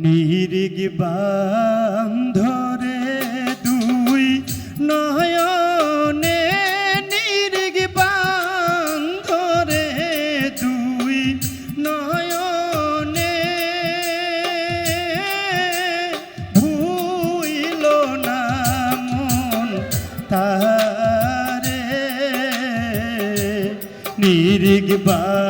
নিরিগ বান্ধরে দুই নয়নে নিরিগ বান্ধরে দুই নয়নে। ভুইল না মন তারে নিরিগ বান্ধরে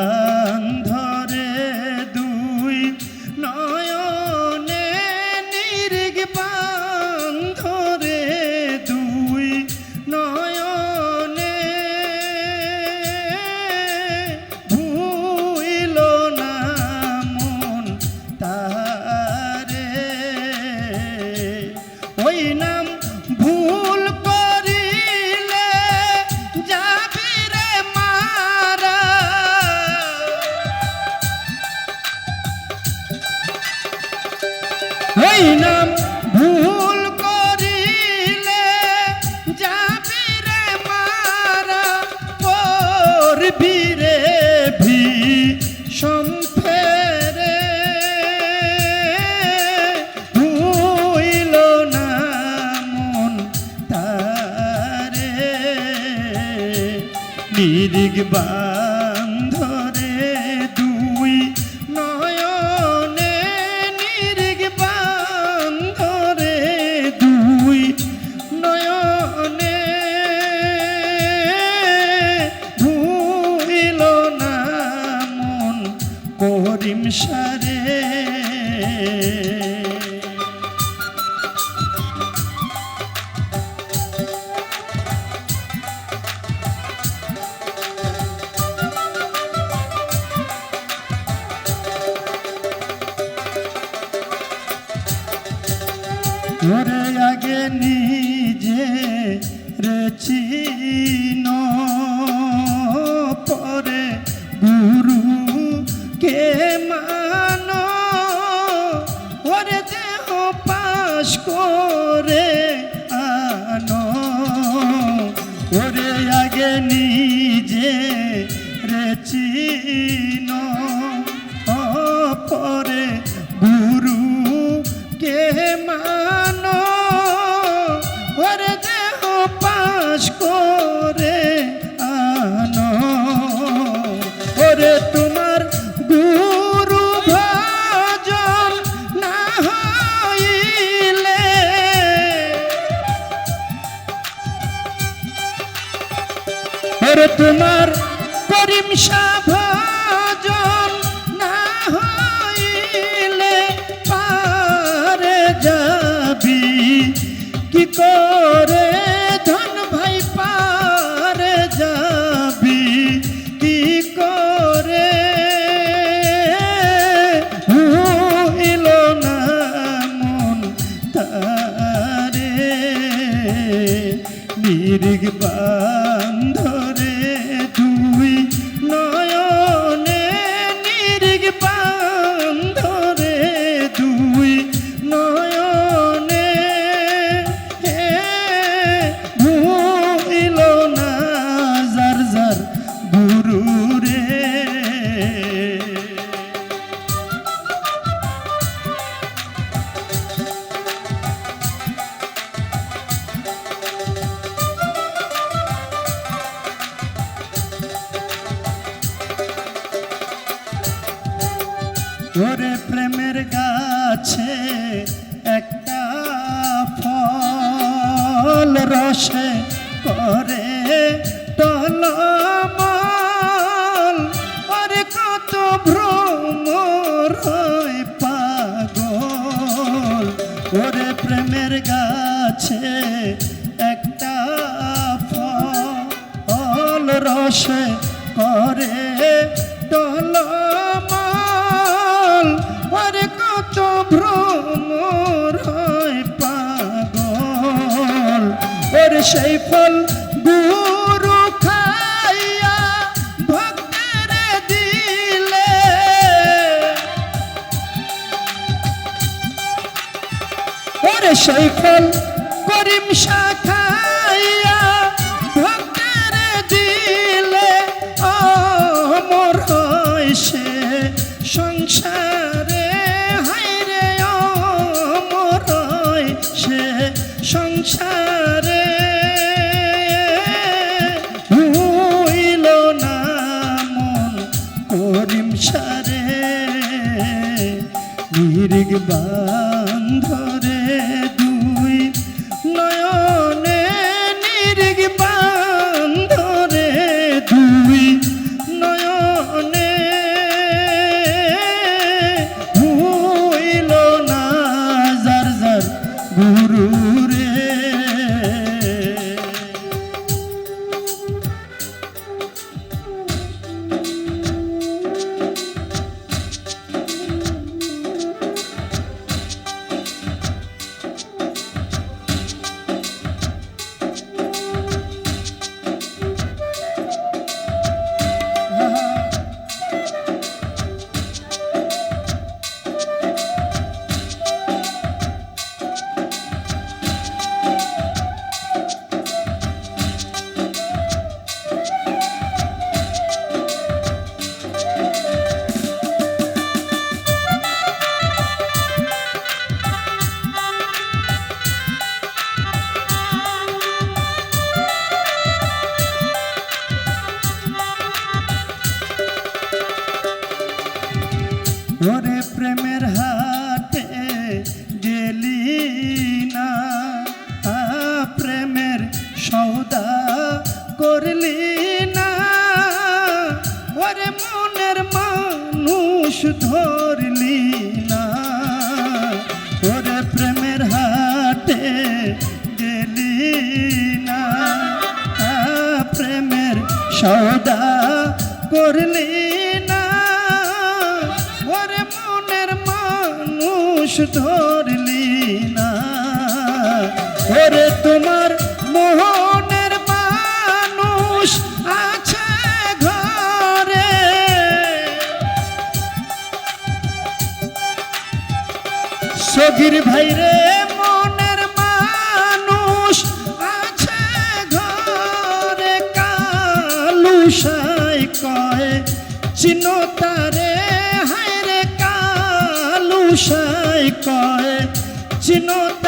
বান্ধরে দুই নয়নে নিরিগ বান্ধরে দুই নয়নে ভুইল না মন করিম সারে। ওরে আগে নিজে রেচিন পরে গুরু কে মান। ওরে দেহ পাশ করে আনো। ওরে আগে নিজে রেচিন তোমার করিম ভজন না হইলে পারে যাবি? কি করে ধন ভাই পারে যাবি? কি করে? হইল না মন তারে নিরিগ ফল রসে করে টল আরে কত ভ্রমর হয় পাগল। ওরে প্রেমের গাছে একটা ফল রসে সেই করিম শাখাইয়া ভক্তের দিলে অমর হইছে সংসারে হাইরে অমর হইছে সংসারে। হইল না করিম সারে, নির্গ বান্ধ ওরে প্রেমের হাটে গেলি না। প্রেমের সৌদা করলি না। ওরে মনের মানুষ ধরলি না। ওরে প্রেমের হাটে গেলি না। প্রেমের সৌদা করলি মানুষ ধরলি না। ওরে তোমার মোহনের মানুষ আছে ঘরে। সগির ভাইরে মনের ঘরে। কয় চিনতারে হায়রে কালুসাই কয় চিনতারে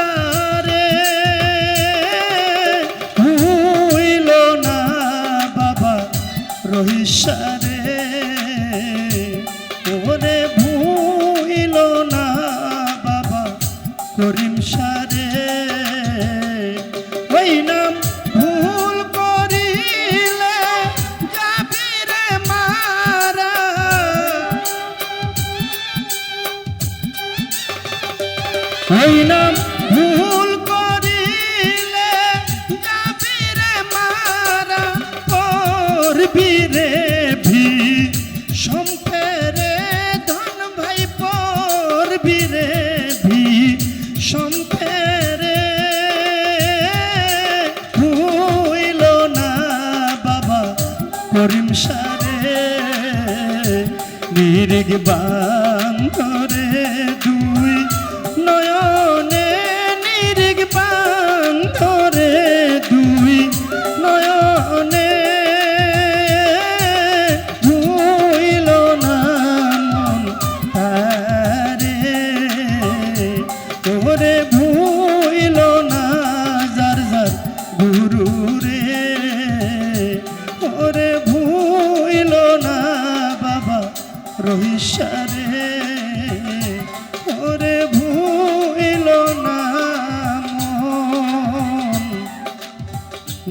করিম সারে নির্গ বান্ধরে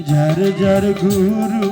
ঝর যার গুরু